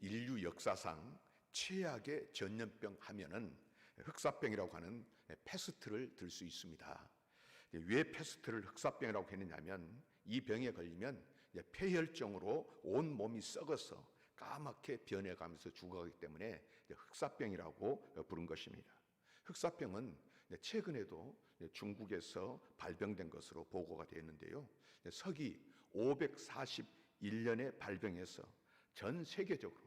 인류 역사상 최악의 전염병 하면은 흑사병이라고 하는 패스트를 들 수 있습니다. 왜 패스트를 흑사병이라고 했느냐면 이 병에 걸리면 폐혈증으로 온 몸이 썩어서 까맣게 변해가면서 죽어가기 때문에 흑사병이라고 부른 것입니다. 흑사병은 최근에도 중국에서 발병된 것으로 보고가 되었는데요. 서기 541년에 발병해서 전 세계적으로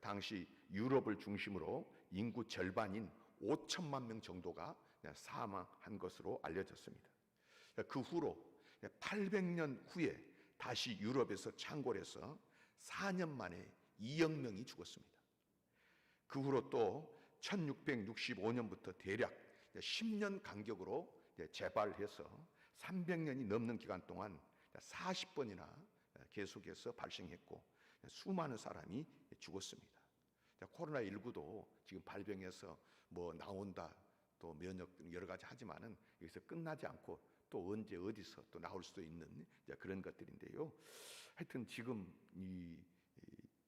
당시 유럽을 중심으로 인구 절반인 5천만 명 정도가 사망한 것으로 알려졌습니다. 그 후로 800년 후에 다시 유럽에서 창궐해서 4년 만에 2억 명이 죽었습니다. 그 후로 또 1665년부터 대략 10년 간격으로 재발해서 300년이 넘는 기간 동안 40번이나 계속해서 발생했고 수많은 사람이 죽었습니다. 코로나19도 지금 발병해서 뭐 나온다 또 면역 여러 가지 하지만은 여기서 끝나지 않고 또 언제 어디서 또 나올 수도 있는 그런 것들인데요. 하여튼 지금 이,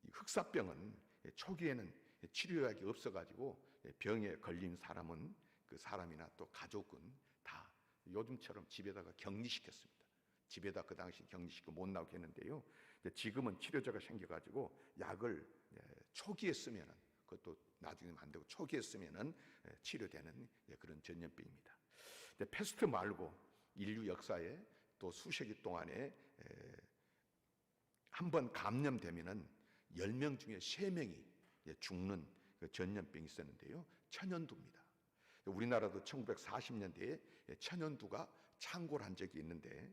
이 흑사병은 초기에는 치료약이 없어가지고 병에 걸린 사람은 그 사람이나 또 가족은 다 요즘처럼 집에다가 격리시켰습니다. 집에다 그 당시 격리시키고 못 나오게 했는데요. 지금은 치료제가 생겨가지고 약을 초기에 쓰면은 그것도 나중에 안 되고 초기에 쓰면은 치료되는 그런 전염병입니다. 패스트 말고 인류 역사에 또 수세기 동안에 한 번 감염되면은 10명 중에 3명이 죽는 그 전염병이 있었는데요. 천연두입니다. 우리나라도 1940년대에 천연두가 창궐한 적이 있는데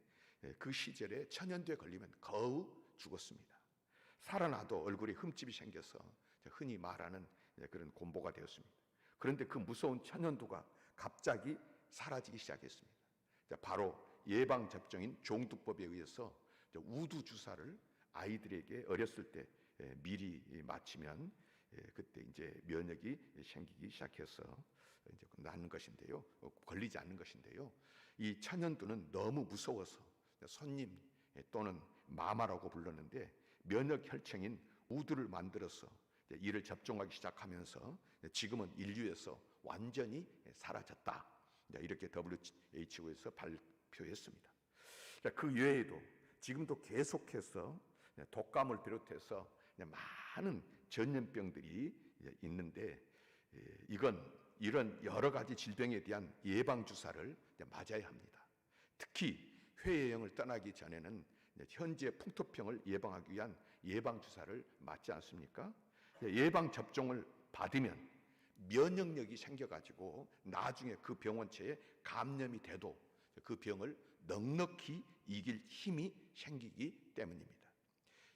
그 시절에 천연두에 걸리면 거의 죽었습니다. 살아나도 얼굴에 흠집이 생겨서 흔히 말하는 그런 곤보가 되었습니다. 그런데 그 무서운 천연두가 갑자기 사라지기 시작했습니다. 바로 예방 접종인 종두법에 의해서 우두 주사를 아이들에게 어렸을 때 미리 맞추면 그때 이제 면역이 생기기 시작해서 이제 낫는 것인데요. 걸리지 않는 것인데요. 이 천연두는 너무 무서워서 손님 또는 마마라고 불렀는데 면역 혈청인 우두를 만들어서 이를 접종하기 시작하면서 지금은 인류에서 완전히 사라졌다. 이렇게 WHO에서 발표했습니다. 그 외에도 지금도 계속해서 독감을 비롯해서 많은 전염병들이 있는데 이건 이런 여러 가지 질병에 대한 예방 주사를 맞아야 합니다. 특히 회여행을 떠나기 전에는 현재 풍토병을 예방하기 위한 예방 주사를 맞지 않습니까? 예방 접종을 받으면 면역력이 생겨가지고 나중에 그 병원체에 감염이 돼도 그 병을 넉넉히 이길 힘이 생기기 때문입니다.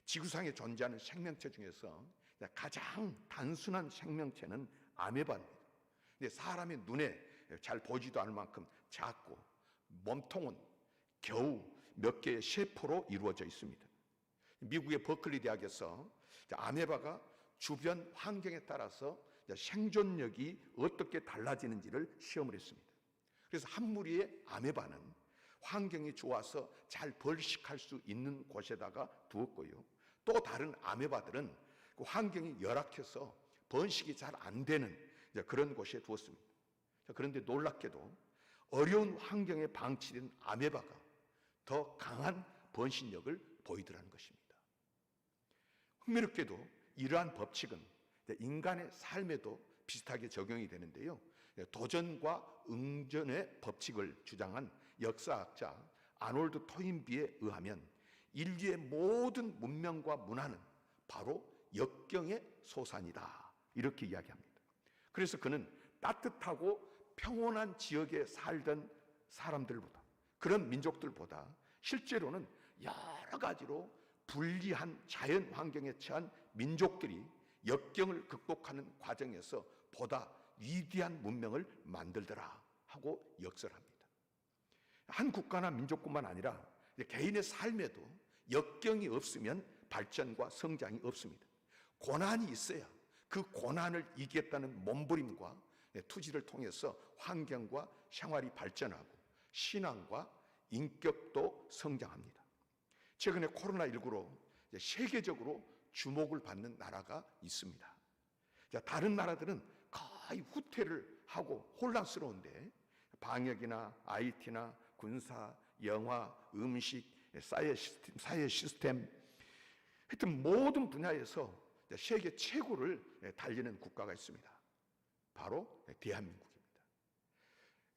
지구상에 존재하는 생명체 중에서 가장 단순한 생명체는 아메바입니다. 근데 사람의 눈에 잘 보지도 않을 만큼 작고 몸통은 겨우 몇 개의 세포로 이루어져 있습니다. 미국의 버클리 대학에서 아메바가 주변 환경에 따라서 생존력이 어떻게 달라지는지를 시험을 했습니다. 그래서 한 무리의 아메바는 환경이 좋아서 잘 벌식할 수 있는 곳에다가 두었고요. 또 다른 아메바들은 그 환경이 열악해서 번식이 잘 안 되는 그런 곳에 두었습니다. 그런데 놀랍게도 어려운 환경에 방치된 아메바가 더 강한 번식력을 보이더라는 것입니다. 흥미롭게도 이러한 법칙은 인간의 삶에도 비슷하게 적용이 되는데요. 도전과 응전의 법칙을 주장한 역사학자 아놀드 토인비에 의하면 인류의 모든 문명과 문화는 바로 역경의 소산이다. 이렇게 이야기합니다. 그래서 그는 따뜻하고 평온한 지역에 살던 사람들보다 그런 민족들보다 실제로는 여러 가지로 불리한 자연 환경에 처한 민족들이 역경을 극복하는 과정에서 보다 위대한 문명을 만들더라 하고 역설합니다. 한 국가나 민족뿐만 아니라 개인의 삶에도 역경이 없으면 발전과 성장이 없습니다. 고난이 있어야 그 고난을 이기겠다는 몸부림과 투지를 통해서 환경과 생활이 발전하고 신앙과 인격도 성장합니다. 최근에 코로나19로 세계적으로 주목을 받는 나라가 있습니다. 자, 다른 나라들은 거의 후퇴를 하고 혼란스러운데 방역이나 IT나 군사, 영화, 음식, 사회 시스템, 사회 시스템 하여튼 모든 분야에서 세계 최고를 달리는 국가가 있습니다. 바로 대한민국입니다.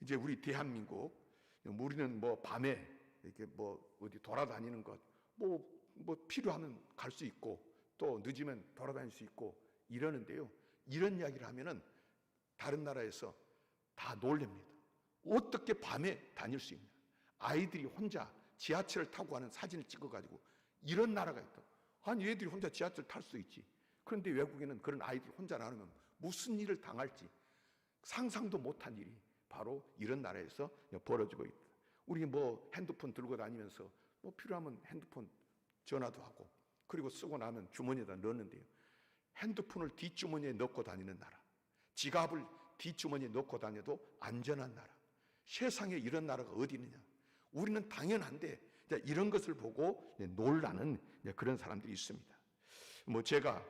이제 우리 대한민국 우리는 뭐 밤에 이렇게 뭐 어디 돌아다니는 것, 뭐, 뭐 필요하면 갈 수 있고 또 늦으면 돌아다닐 수 있고 이러는데요. 이런 이야기를 하면은 다른 나라에서 다 놀랍니다. 어떻게 밤에 다닐 수 있냐? 아이들이 혼자 지하철을 타고 가는 사진을 찍어가지고 이런 나라가 있다. 아니 얘들이 혼자 지하철 탈 수 있지. 그런데 외국에는 그런 아이들이 혼자 나누면 무슨 일을 당할지 상상도 못한 일이 바로 이런 나라에서 벌어지고 있다. 우리 뭐 핸드폰 들고 다니면서 뭐 필요하면 핸드폰 전화도 하고 그리고 쓰고 나면 주머니에다 넣는데요. 핸드폰을 뒷주머니에 넣고 다니는 나라. 지갑을 뒷주머니에 넣고 다녀도 안전한 나라. 세상에 이런 나라가 어디 있느냐? 우리는 당연한데 이런 것을 보고 놀라는 그런 사람들이 있습니다. 뭐 제가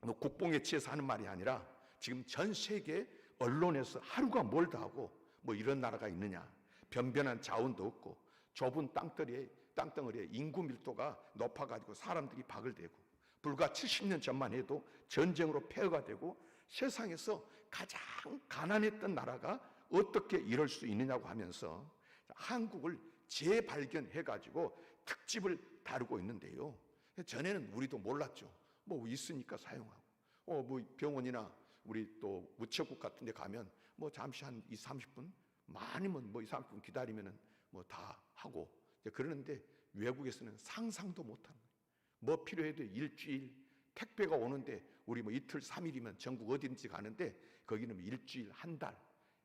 뭐 국뽕에 취해서 하는 말이 아니라 지금 전 세계 언론에서 하루가 멀다 하고 뭐 이런 나라가 있느냐? 변변한 자원도 없고 좁은 땅덩어리에 땅덩어리에 인구 밀도가 높아가지고 사람들이 박을 대고 불과 70년 전만 해도 전쟁으로 폐허가 되고 세상에서 가장 가난했던 나라가 어떻게 이럴 수 있느냐고 하면서 한국을 재발견해 가지고 특집을 다루고 있는데요. 전에는 우리도 몰랐죠. 뭐 있으니까 사용하고. 어, 뭐 병원이나 우리 또 우체국 같은 데 가면 뭐 잠시 한 2, 30분 많으면 뭐 2, 30분 기다리면은 뭐 다 하고 그러는데 외국에서는 상상도 못한 거예요. 뭐 필요해도 일주일 택배가 오는데 우리 뭐 이틀 삼일이면 전국 어딘지 가는데 거기는 뭐 일주일 한 달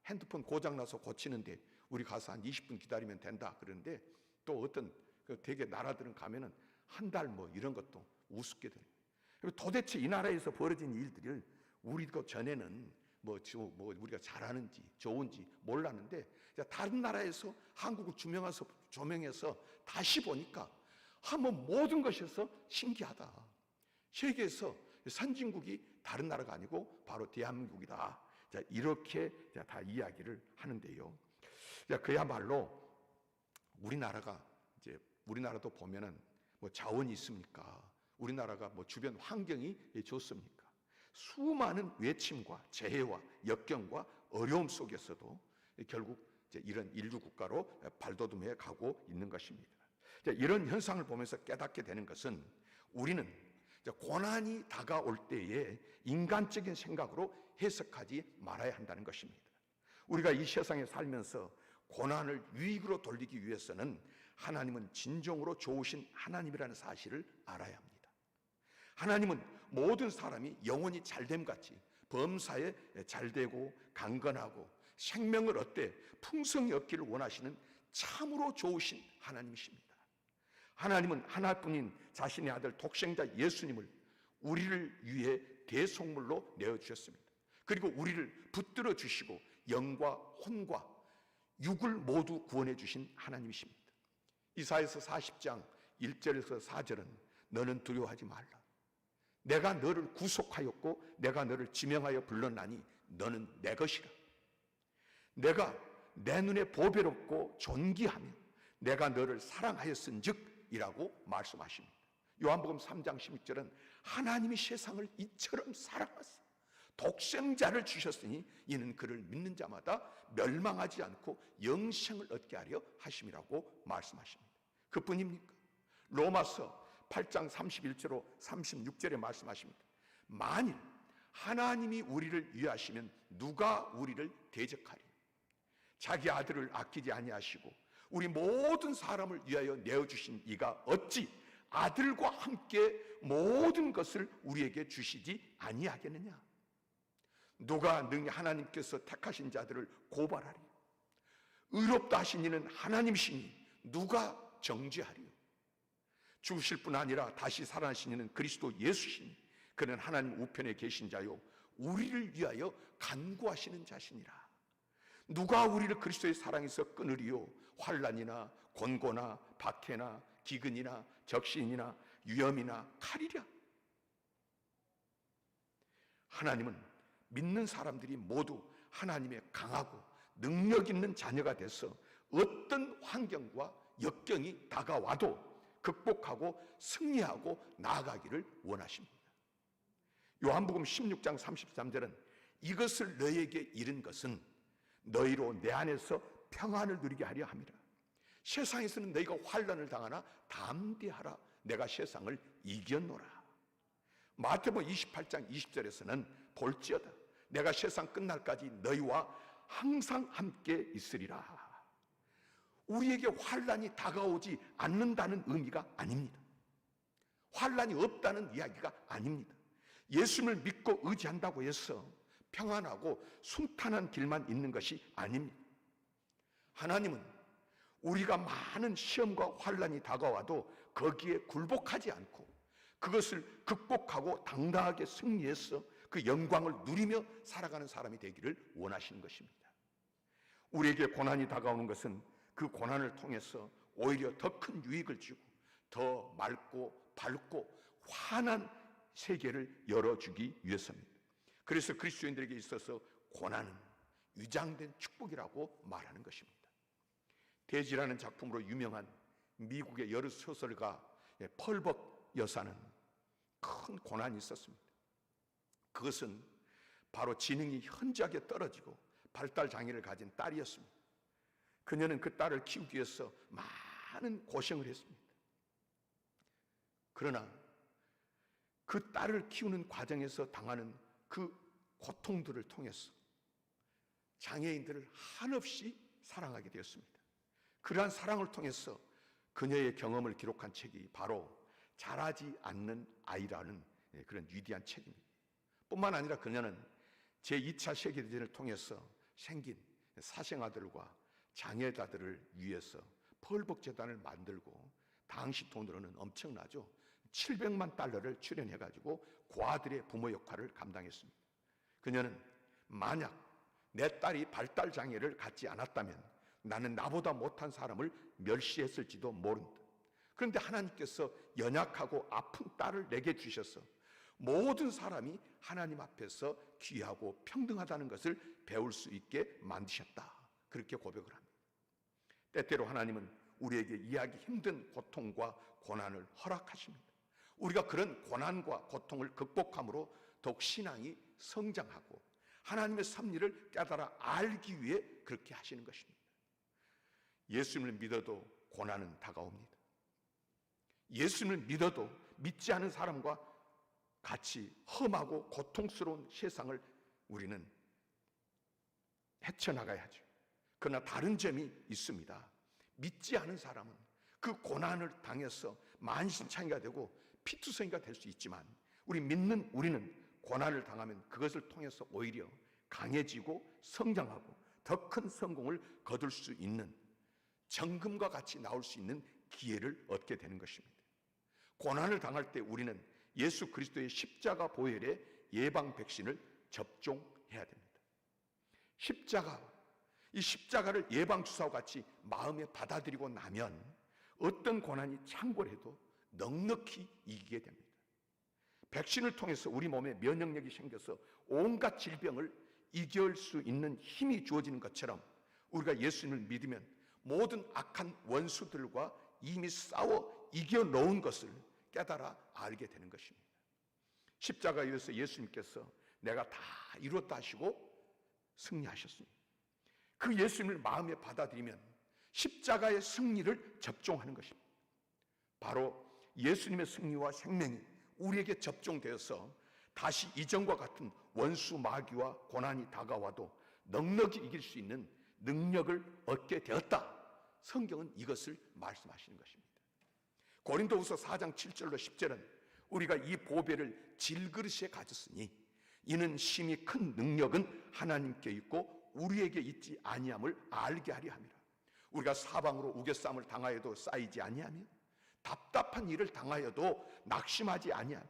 핸드폰 고장 나서 고치는데 우리 가서 한 20분 기다리면 된다 그러는데 또 어떤 그 대개 나라들은 가면은 한 달 뭐 이런 것도 우습게 돼요. 그리고 도대체 이 나라에서 벌어진 일들을 우리도 전에는 뭐, 저- 뭐 우리가 잘하는지 좋은지 몰랐는데 다른 나라에서 한국을 조명해서 조명해서 다시 보니까 한번 모든 것에서 신기하다. 세계에서 선진국이 다른 나라가 아니고 바로 대한민국이다. 자, 이렇게 다 이야기를 하는데요. 자, 그야말로 우리나라가 이제 우리나라도 보면은 뭐 자원이 있습니까? 우리나라가 뭐 주변 환경이 좋습니까? 수많은 외침과 재해와 역경과 어려움 속에서도 결국 이런 인류 국가로 발돋움해 가고 있는 것입니다. 자, 이런 현상을 보면서 깨닫게 되는 것은 우리는 고난이 다가올 때에 인간적인 생각으로 해석하지 말아야 한다는 것입니다. 우리가 이 세상에 살면서 고난을 유익으로 돌리기 위해서는 하나님은 진정으로 좋으신 하나님이라는 사실을 알아야 합니다. 하나님은 모든 사람이 영원히 잘됨 같이 범사에 잘되고 강건하고 생명을 얻되 풍성히 얻기를 원하시는 참으로 좋으신 하나님이십니다. 하나님은 하나뿐인 자신의 아들 독생자 예수님을 우리를 위해 대속물로 내어 주셨습니다. 그리고 우리를 붙들어 주시고 영과 혼과 육을 모두 구원해 주신 하나님이십니다. 이사에서 40장 1절에서 4절은 너는 두려워하지 말라. 내가 너를 구속하였고 내가 너를 지명하여 불렀나니 너는 내 것이라. 내가 내 눈에 보배롭고 존귀하며 내가 너를 사랑하였은즉 이라고 말씀하십니다. 요한복음 3장 16절은 하나님이 세상을 이처럼 사랑하사 독생자를 주셨으니 이는 그를 믿는 자마다 멸망하지 않고 영생을 얻게 하려 하심이라고 말씀하십니다. 그뿐입니까? 로마서 8장 31절로 36절에 말씀하십니다. 만일 하나님이 우리를 위하시면 누가 우리를 대적하리? 자기 아들을 아끼지 아니하시고 우리 모든 사람을 위하여 내어 주신 이가 어찌 아들과 함께 모든 것을 우리에게 주시지 아니하겠느냐? 누가 능히 하나님께서 택하신 자들을 고발하리? 의롭다 하신 이는 하나님이시니 누가 정죄하리요? 죽으실 뿐 아니라 다시 살아나신 이는 그리스도 예수시니 그는 하나님 우편에 계신 자요 우리를 위하여 간구하시는 자시니라. 누가 우리를 그리스도의 사랑에서 끊으리요? 환란이나 곤고나 박해나 기근이나 적신이나 위험이나 칼이랴. 하나님은 믿는 사람들이 모두 하나님의 강하고 능력 있는 자녀가 돼서 어떤 환경과 역경이 다가와도 극복하고 승리하고 나아가기를 원하십니다. 요한복음 16장 33절은 이것을 너에게 이른 것은 너희로 내 안에서 평안을 누리게 하려 함이라. 세상에서는 너희가 환란을 당하나 담대하라. 내가 세상을 이겼노라. 마태복음 28장 20절에서는 볼지어다. 내가 세상 끝날까지 너희와 항상 함께 있으리라. 우리에게 환란이 다가오지 않는다는 의미가 아닙니다. 환란이 없다는 이야기가 아닙니다. 예수님을 믿고 의지한다고 해서 평안하고 순탄한 길만 있는 것이 아닙니다. 하나님은 우리가 많은 시험과 환란이 다가와도 거기에 굴복하지 않고 그것을 극복하고 당당하게 승리해서 그 영광을 누리며 살아가는 사람이 되기를 원하시는 것입니다. 우리에게 고난이 다가오는 것은 그 고난을 통해서 오히려 더 큰 유익을 주고 더 맑고 밝고 환한 세계를 열어주기 위해서입니다. 그래서 그리스도인들에게 있어서 고난은 위장된 축복이라고 말하는 것입니다. 대지라는 작품으로 유명한 미국의 여러 소설가 펄벅 여사는 큰 고난이 있었습니다. 그것은 바로 지능이 현저하게 떨어지고 발달 장애를 가진 딸이었습니다. 그녀는 그 딸을 키우기 위해서 많은 고생을 했습니다. 그러나 그 딸을 키우는 과정에서 당하는 그 고통들을 통해서 장애인들을 한없이 사랑하게 되었습니다. 그러한 사랑을 통해서 그녀의 경험을 기록한 책이 바로 자라지 않는 아이라는 예, 그런 위대한 책입니다. 뿐만 아니라 그녀는 제2차 세계대전을 통해서 생긴 사생아들과 장애자들을 위해서 펄벅재단을 만들고 당시 돈으로는 엄청나죠. 700만 달러를 출연해가지고 고아들의 부모 역할을 감당했습니다. 그녀는 만약 내 딸이 발달 장애를 갖지 않았다면 나는 나보다 못한 사람을 멸시했을지도 모른다. 그런데 하나님께서 연약하고 아픈 딸을 내게 주셔서 모든 사람이 하나님 앞에서 귀하고 평등하다는 것을 배울 수 있게 만드셨다. 그렇게 고백을 합니다. 때때로 하나님은 우리에게 이해하기 힘든 고통과 고난을 허락하십니다. 우리가 그런 고난과 고통을 극복함으로 더욱 신앙이 성장하고 하나님의 섭리를 깨달아 알기 위해 그렇게 하시는 것입니다. 예수님을 믿어도 고난은 다가옵니다. 예수님을 믿어도 믿지 않은 사람과 같이 험하고 고통스러운 세상을 우리는 헤쳐나가야죠. 그러나 다른 점이 있습니다. 믿지 않은 사람은 그 고난을 당해서 만신창이가 되고 피투성이가 될 수 있지만 우리 믿는 우리는 고난을 당하면 그것을 통해서 오히려 강해지고 성장하고 더 큰 성공을 거둘 수 있는 정금과 같이 나올 수 있는 기회를 얻게 되는 것입니다. 고난을 당할 때 우리는 예수 그리스도의 십자가 보혈의 예방 백신을 접종해야 됩니다. 십자가, 이 십자가를 예방 주사와 같이 마음에 받아들이고 나면 어떤 고난이 창궐해도 넉넉히 이기게 됩니다. 백신을 통해서 우리 몸에 면역력이 생겨서 온갖 질병을 이겨올 수 있는 힘이 주어지는 것처럼 우리가 예수님을 믿으면 모든 악한 원수들과 이미 싸워 이겨놓은 것을 깨달아 알게 되는 것입니다. 십자가에서 예수님께서 내가 다 이뤘다 하시고 승리하셨습니다. 그 예수님을 마음에 받아들이면 십자가의 승리를 접종하는 것입니다. 바로 예수님의 승리와 생명이 우리에게 접종되어서 다시 이전과 같은 원수 마귀와 고난이 다가와도 넉넉히 이길 수 있는 능력을 얻게 되었다. 성경은 이것을 말씀하시는 것입니다. 고린도후서 4장 7절로 10절은 우리가 이 보배를 질그릇에 가졌으니 이는 심히 큰 능력은 하나님께 있고 우리에게 있지 아니함을 알게 하려 함이라. 우리가 사방으로 우겨쌈을 당하여도 쌓이지 아니하며 답답한 일을 당하여도 낙심하지 아니하며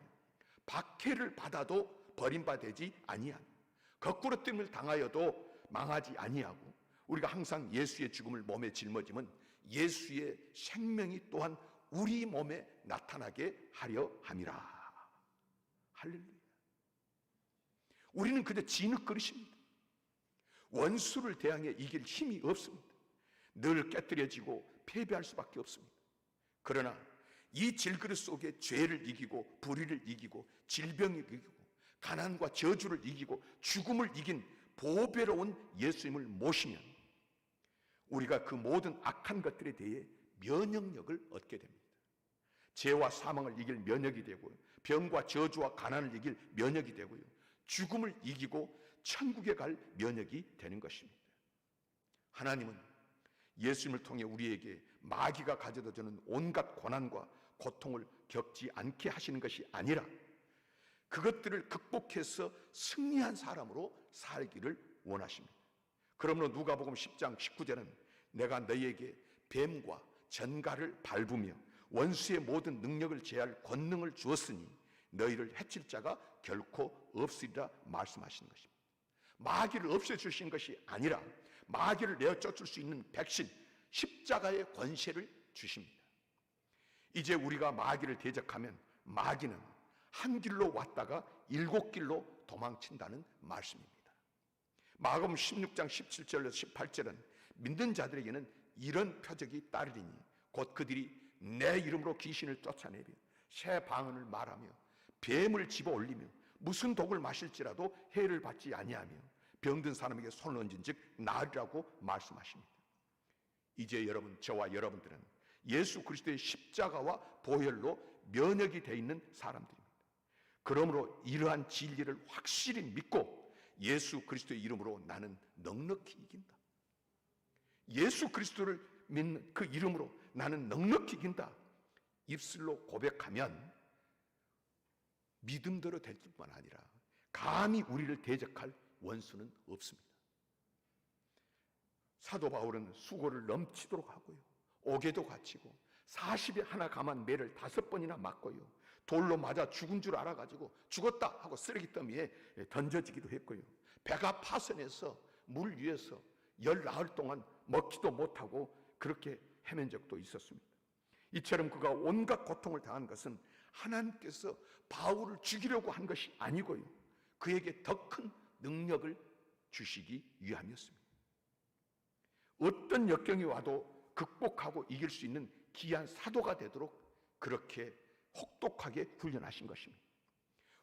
박해를 받아도 버림받지 아니하며 거꾸로 뜸을 당하여도 망하지 아니하고 우리가 항상 예수의 죽음을 몸에 짊어지면 예수의 생명이 또한 우리 몸에 나타나게 하려 함이라. 할렐루야. 우리는 그저 진흙 그릇입니다. 원수를 대항해 이길 힘이 없습니다. 늘 깨뜨려지고 패배할 수밖에 없습니다. 그러나 이 질그릇 속에 죄를 이기고 불의를 이기고 질병을 이기고 가난과 저주를 이기고 죽음을 이긴 보배로운 예수님을 모시면 우리가 그 모든 악한 것들에 대해 면역력을 얻게 됩니다. 죄와 사망을 이길 면역이 되고요. 병과 저주와 가난을 이길 면역이 되고요. 죽음을 이기고 천국에 갈 면역이 되는 것입니다. 하나님은 예수님을 통해 우리에게 마귀가 가져다 주는 온갖 고난과 고통을 겪지 않게 하시는 것이 아니라 그것들을 극복해서 승리한 사람으로 살기를 원하십니다. 그러므로 누가복음 10장 19절은 내가 너희에게 뱀과 전갈을 밟으며 원수의 모든 능력을 제할 권능을 주었으니 너희를 해칠 자가 결코 없으리라 말씀하시는 것입니다. 마귀를 없애주신 것이 아니라 마귀를 내어 쫓을 수 있는 백신, 십자가의 권세를 주십니다. 이제 우리가 마귀를 대적하면 마귀는 한 길로 왔다가 일곱 길로 도망친다는 말씀입니다. 마가음 16장 17절에서 18절은 믿는 자들에게는 이런 표적이 따르리니 곧 그들이 내 이름으로 귀신을 쫓아내며 새 방언을 말하며 뱀을 집어 올리며 무슨 독을 마실지라도 해를 받지 아니하며 병든 사람에게 손을 얹은즉 나으리라고 말씀하십니다. 이제 여러분 저와 여러분들은 예수 그리스도의 십자가와 보혈로 면역이 되어 있는 사람들입니다. 그러므로 이러한 진리를 확실히 믿고 예수 그리스도의 이름으로 나는 넉넉히 이긴다. 예수 그리스도를 믿는 그 이름으로 나는 넉넉히 이긴다. 입술로 고백하면 믿음대로 될 뿐만 아니라 감히 우리를 대적할 원수는 없습니다. 사도 바울은 수고를 넘치도록 하고요. 옥에도 갇히고 40에 하나 감한 매를 다섯 번이나 맞고요. 돌로 맞아 죽은 줄 알아가지고 죽었다 하고 쓰레기 더미에 던져지기도 했고요. 배가 파선해서 물 위에서 열 나흘 동안 먹지도 못하고 그렇게 헤맨 적도 있었습니다. 이처럼 그가 온갖 고통을 당한 것은 하나님께서 바울을 죽이려고 한 것이 아니고요. 그에게 더 큰 능력을 주시기 위함이었습니다. 어떤 역경이 와도 극복하고 이길 수 있는 귀한 사도가 되도록 그렇게 혹독하게 훈련하신 것입니다.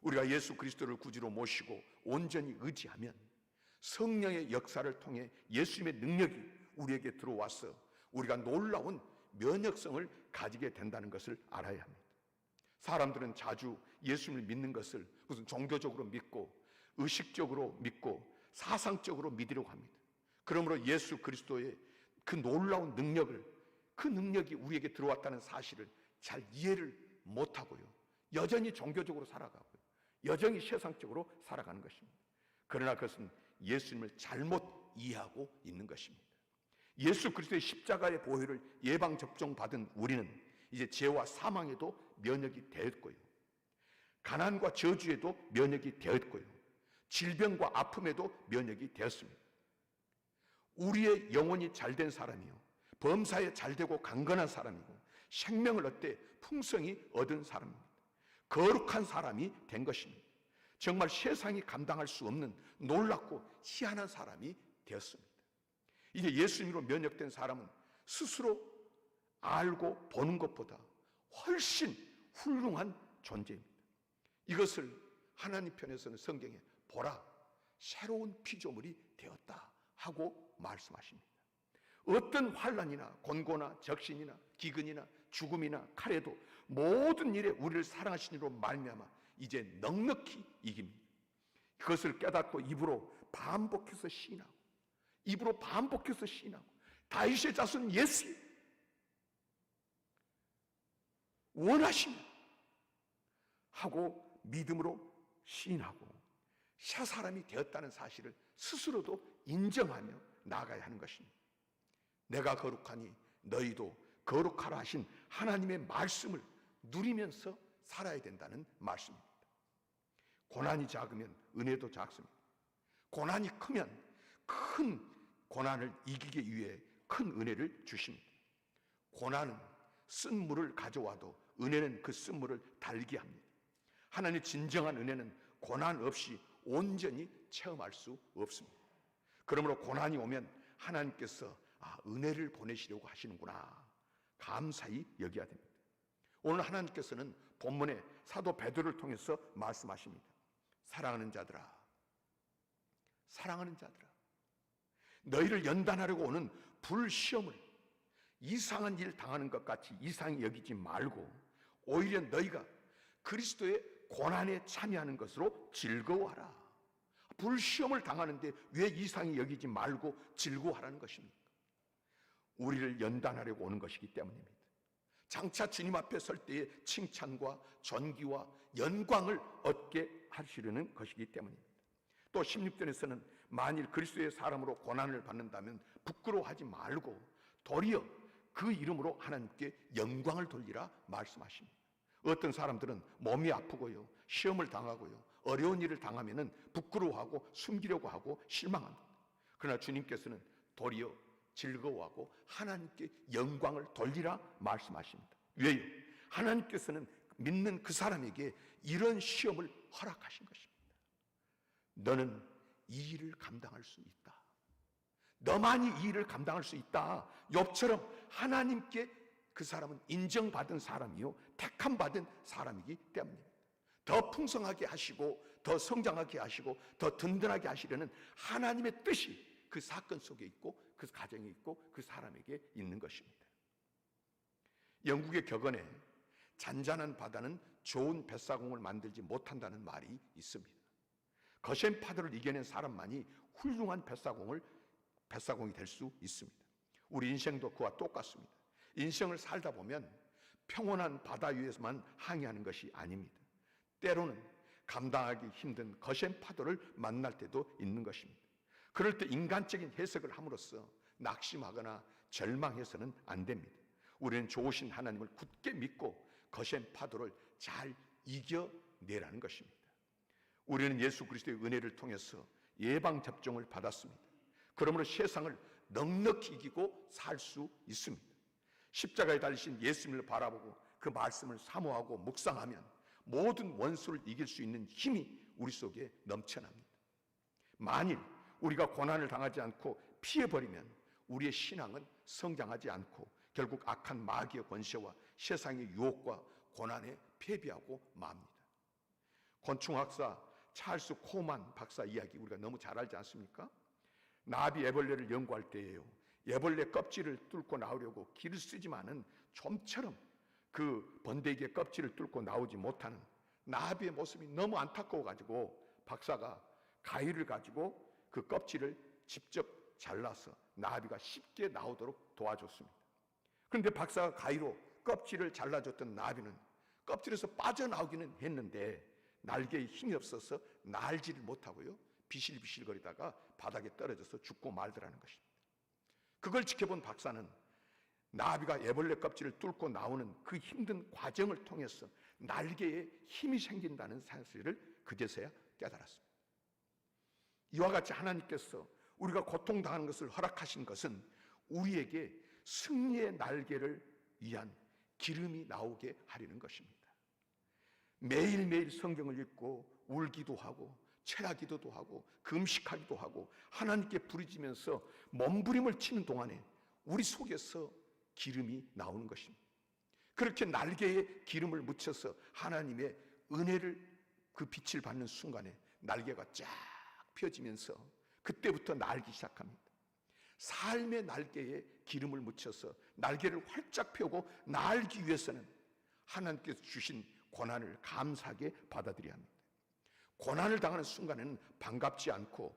우리가 예수 그리스도를 구주로 모시고 온전히 의지하면 성령의 역사를 통해 예수님의 능력이 우리에게 들어와서 우리가 놀라운 면역성을 가지게 된다는 것을 알아야 합니다. 사람들은 자주 예수님을 믿는 것을 무슨 종교적으로 믿고 의식적으로 믿고 사상적으로 믿으려고 합니다. 그러므로 예수 그리스도의 그 놀라운 능력을 그 능력이 우리에게 들어왔다는 사실을 잘 이해를 못하고요. 여전히 종교적으로 살아가고요. 여전히 세상적으로 살아가는 것입니다. 그러나 그것은 예수님을 잘못 이해하고 있는 것입니다. 예수 그리스도의 십자가의 보혈을 예방 접종 받은 우리는 이제 죄와 사망에도 면역이 되었고요. 가난과 저주에도 면역이 되었고요. 질병과 아픔에도 면역이 되었습니다. 우리의 영혼이 잘된 사람이요. 범사에 잘되고 강건한 사람이고 생명을 얻되 풍성이 얻은 사람입니다. 거룩한 사람이 된 것입니다. 정말 세상이 감당할 수 없는 놀랍고 희한한 사람이 되었습니다. 이제 예수님으로 면역된 사람은 스스로 알고 보는 것보다 훨씬 훌륭한 존재입니다. 이것을 하나님 편에서는 성경에 보라 새로운 피조물이 되었다 하고 말씀하십니다. 어떤 환란이나 곤고나 적신이나 기근이나 죽음이나 칼에도 모든 일에 우리를 사랑하신 이로 말미암아 이제 넉넉히 이깁니다. 그것을 깨닫고 입으로 반복해서 시인하고 입으로 반복해서 시인하고 다윗의 자손 예수 원하시면 하고 믿음으로 시인하고 새 사람이 되었다는 사실을 스스로도 인정하며 나아가야 하는 것입니다. 내가 거룩하니 너희도 거룩하라 하신 하나님의 말씀을 누리면서 살아야 된다는 말씀입니다. 고난이 작으면 은혜도 작습니다. 고난이 크면 큰 고난을 이기기 위해 큰 은혜를 주십니다. 고난은 쓴 물을 가져와도 은혜는 그 쓴 물을 달게 합니다. 하나님의 진정한 은혜는 고난 없이 온전히 체험할 수 없습니다. 그러므로 고난이 오면 하나님께서 아, 은혜를 보내시려고 하시는구나. 감사히 여겨야 됩니다. 오늘 하나님께서는 본문에 사도 베드로를 통해서 말씀하십니다. 사랑하는 자들아, 사랑하는 자들아, 너희를 연단하려고 오는 불시험을 이상한 일 당하는 것 같이 이상히 여기지 말고 오히려 너희가 그리스도의 고난에 참여하는 것으로 즐거워하라. 불시험을 당하는데 왜 이상히 여기지 말고 즐거워하라는 것입니까? 우리를 연단하려고 오는 것이기 때문입니다. 장차 주님 앞에 설 때의 칭찬과 존귀와 영광을 얻게 하시려는 것이기 때문입니다. 또 16절에서는 만일 그리스도의 사람으로 고난을 받는다면 부끄러워하지 말고 도리어 그 이름으로 하나님께 영광을 돌리라 말씀하십니다. 어떤 사람들은 몸이 아프고요, 시험을 당하고요, 어려운 일을 당하면은 부끄러워하고 숨기려고 하고 실망합니다. 그러나 주님께서는 도리어 즐거워하고 하나님께 영광을 돌리라 말씀하십니다. 왜요? 하나님께서는 믿는 그 사람에게 이런 시험을 허락하신 것입니다. 너는 이 일을 감당할 수 있다. 너만이 이 일을 감당할 수 있다. 욥처럼 하나님께 그 사람은 인정받은 사람이요. 택함 받은 사람이기 때문입니다. 더 풍성하게 하시고 더 성장하게 하시고 더 든든하게 하시려는 하나님의 뜻이 그 사건 속에 있고 그 가정에 있고 그 사람에게 있는 것입니다. 영국의 격언에 잔잔한 바다는 좋은 뱃사공을 만들지 못한다는 말이 있습니다. 거센 파도를 이겨낸 사람만이 훌륭한 뱃사공을 뱃사공이 될 수 있습니다. 우리 인생도 그와 똑같습니다. 인생을 살다 보면 평온한 바다 위에서만 항해하는 것이 아닙니다. 때로는 감당하기 힘든 거센 파도를 만날 때도 있는 것입니다. 그럴 때 인간적인 해석을 함으로써 낙심하거나 절망해서는 안 됩니다. 우리는 좋으신 하나님을 굳게 믿고 거센 파도를 잘 이겨내라는 것입니다. 우리는 예수 그리스도의 은혜를 통해서 예방 접종을 받았습니다. 그러므로 세상을 넉넉히 이기고 살 수 있습니다. 십자가에 달리신 예수님을 바라보고 그 말씀을 사모하고 묵상하면 모든 원수를 이길 수 있는 힘이 우리 속에 넘쳐납니다. 만일 우리가 고난을 당하지 않고 피해버리면 우리의 신앙은 성장하지 않고 결국 악한 마귀의 권세와 세상의 유혹과 고난에 패배하고 맙니다. 곤충학사 찰스 코만 박사 이야기 우리가 너무 잘 알지 않습니까? 나비 애벌레를 연구할 때에요. 애벌레 껍질을 뚫고 나오려고 길을 쓰지만은 좀처럼 그 번데기의 껍질을 뚫고 나오지 못하는 나비의 모습이 너무 안타까워 가지고 박사가 가위를 가지고 그 껍질을 직접 잘라서 나비가 쉽게 나오도록 도와줬습니다. 그런데 박사가 가위로 껍질을 잘라줬던 나비는 껍질에서 빠져나오기는 했는데 날개에 힘이 없어서 날지를 못하고요. 비실비실거리다가 바닥에 떨어져서 죽고 말더라는 것입니다. 그걸 지켜본 박사는 나비가 애벌레 껍질을 뚫고 나오는 그 힘든 과정을 통해서 날개에 힘이 생긴다는 사실을 그제서야 깨달았습니다. 이와 같이 하나님께서 우리가 고통당하는 것을 허락하신 것은 우리에게 승리의 날개를 위한 기름이 나오게 하려는 것입니다. 매일매일 성경을 읽고 울기도 하고 체하기도 하고 금식하기도 하고 하나님께 부르짖으면서 몸부림을 치는 동안에 우리 속에서 기름이 나오는 것입니다. 그렇게 날개에 기름을 묻혀서 하나님의 은혜를 그 빛을 받는 순간에 날개가 쫙 펴지면서 그때부터 날기 시작합니다. 삶의 날개에 기름을 묻혀서 날개를 활짝 펴고 날기 위해서는 하나님께서 주신 고난을 감사하게 받아들여야 합니다. 고난을 당하는 순간에는 반갑지 않고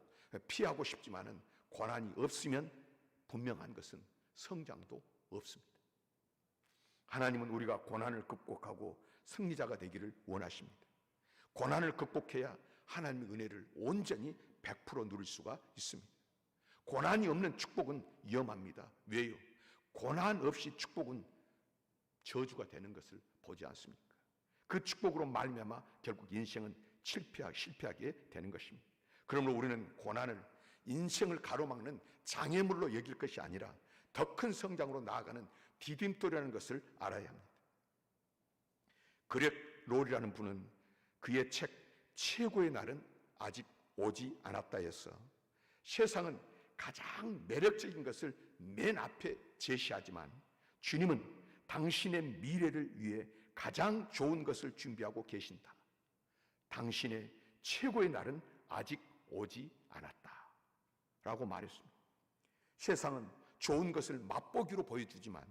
피하고 싶지만은 고난이 없으면 분명한 것은 성장도 없습니다. 하나님은 우리가 고난을 극복하고 승리자가 되기를 원하십니다. 고난을 극복해야 하나님의 은혜를 온전히 100% 누릴 수가 있습니다. 고난이 없는 축복은 위험합니다. 왜요? 고난 없이 축복은 저주가 되는 것을 보지 않습니까? 그 축복으로 말미암아 결국 인생은 실패하게 실패하게 되는 것입니다. 그러므로 우리는 고난을 인생을 가로막는 장애물로 여길 것이 아니라 더 큰 성장으로 나아가는 디딤돌이라는 것을 알아야 합니다. 그렉 롤이라는 분은 그의 책 최고의 날은 아직 오지 않았다 해서 세상은 가장 매력적인 것을 맨 앞에 제시하지만 주님은 당신의 미래를 위해 가장 좋은 것을 준비하고 계신다. 당신의 최고의 날은 아직 오지 않았다. 라고 말했습니다. 세상은 좋은 것을 맛보기로 보여주지만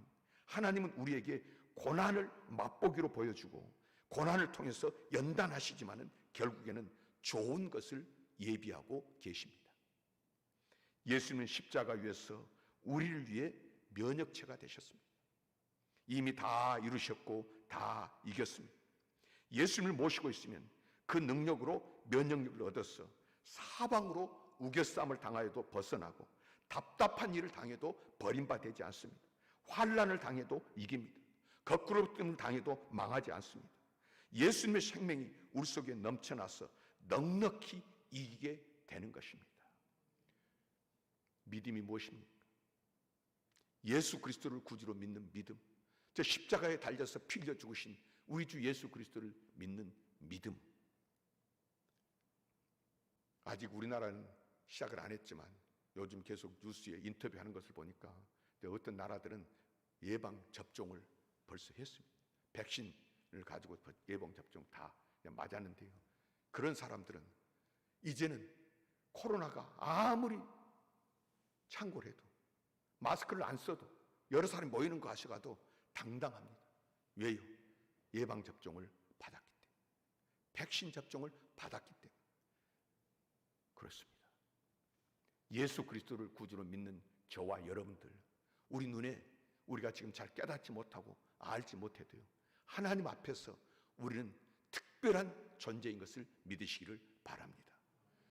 하나님은 우리에게 고난을 맛보기로 보여주고 고난을 통해서 연단하시지만은 결국에는 좋은 것을 예비하고 계십니다. 예수님은 십자가 위에서 우리를 위해 면역체가 되셨습니다. 이미 다 이루셨고 다 이겼습니다. 예수님을 모시고 있으면 그 능력으로 면역력을 얻어서 사방으로 우겨쌈을 당하여도 벗어나고 답답한 일을 당해도 버림받지 않습니다. 환란을 당해도 이깁니다. 거꾸로 뜸을 당해도 망하지 않습니다. 예수님의 생명이 우리 속에 넘쳐나서 넉넉히 이기게 되는 것입니다. 믿음이 무엇입니까? 예수 그리스도를 구주로 믿는 믿음. 저 십자가에 달려서 피 흘려 죽으신 우리 주 예수 그리스도를 믿는 믿음. 아직 우리나라는 시작을 안 했지만 요즘 계속 뉴스에 인터뷰하는 것을 보니까 어떤 나라들은 예방 접종을 벌써 했습니다. 백신을 가지고 예방 접종 다 맞았는데요. 그런 사람들은 이제는 코로나가 아무리 창고를 해도 마스크를 안 써도 여러 사람이 모이는 거 하셔가도 당당합니다. 왜요? 예방 접종을 받았기 때문에. 백신 접종을 받았기 때문에. 그렇습니다. 예수 그리스도를 구주로 믿는 저와 여러분들, 우리 눈에 우리가 지금 잘 깨닫지 못하고 알지 못해도요. 하나님 앞에서 우리는 특별한 존재인 것을 믿으시기를 바랍니다.